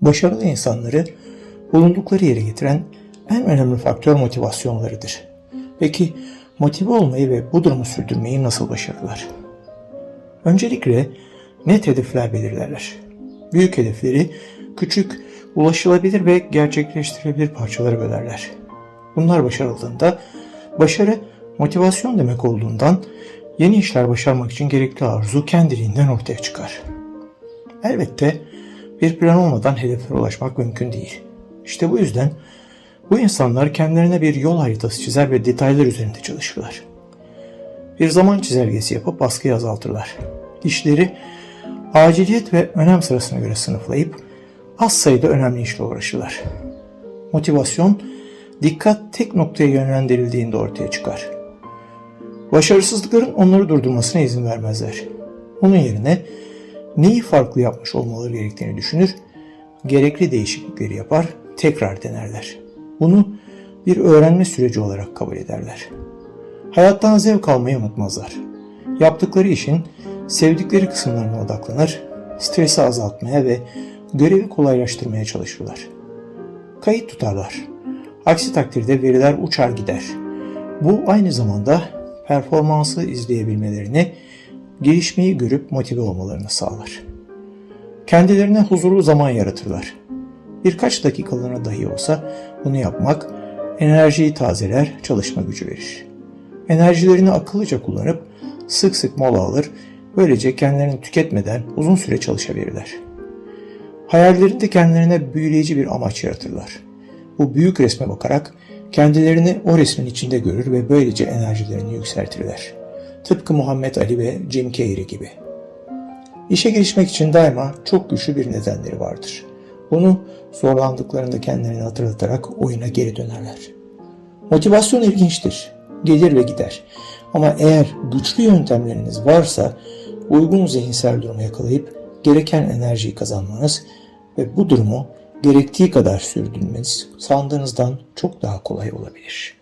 Başarılı insanları bulundukları yere getiren en önemli faktör motivasyonlarıdır. Peki motive olmayı ve bu durumu sürdürmeyi nasıl başarırlar? Öncelikle net hedefler belirlerler. Büyük hedefleri küçük, ulaşılabilir ve gerçekleştirilebilir parçalara bölerler. Bunlar başarıldığında başarı motivasyon demek olduğundan yeni işler başarmak için gerekli arzu kendiliğinden ortaya çıkar. Elbette bir plan olmadan hedeflere ulaşmak mümkün değil. İşte bu yüzden bu insanlar kendilerine bir yol haritası çizer ve detaylar üzerinde çalışırlar. Bir zaman çizelgesi yapıp baskıyı azaltırlar. İşleri aciliyet ve önem sırasına göre sınıflayıp az sayıda önemli işle uğraşırlar. Motivasyon, dikkat tek noktaya yönlendirildiğinde ortaya çıkar. Başarısızlıkların onları durdurmasına izin vermezler. Onun yerine neyi farklı yapmış olmaları gerektiğini düşünür, gerekli değişiklikleri yapar, tekrar denerler. Bunu bir öğrenme süreci olarak kabul ederler. Hayattan zevk almayı unutmazlar. Yaptıkları işin sevdikleri kısımlarına odaklanır, stresi azaltmaya ve görevi kolaylaştırmaya çalışırlar. Kayıt tutarlar. Aksi takdirde veriler uçar gider. Bu aynı zamanda performansı izleyebilmelerini, gelişmeyi görüp motive olmalarını sağlar. Kendilerine huzurlu zaman yaratırlar. Birkaç dakikalığına dahi olsa bunu yapmak enerjiyi tazeler, çalışma gücü verir. Enerjilerini akıllıca kullanıp sık sık mola alır, böylece kendilerini tüketmeden uzun süre çalışabilirler. Hayallerinde kendilerine büyüleyici bir amaç yaratırlar. Bu büyük resme bakarak kendilerini o resmin içinde görür ve böylece enerjilerini yükseltirler. Tıpkı Muhammed Ali ve Jim Carrey gibi. İşe girişmek için daima çok güçlü bir nedenleri vardır. Bunu zorlandıklarında kendilerini hatırlatarak oyuna geri dönerler. Motivasyon ilginçtir. Gelir ve gider. Ama eğer güçlü yöntemleriniz varsa uygun zihinsel durumu yakalayıp gereken enerjiyi kazanmanız ve bu durumu gerektiği kadar sürdürmeniz sandığınızdan çok daha kolay olabilir.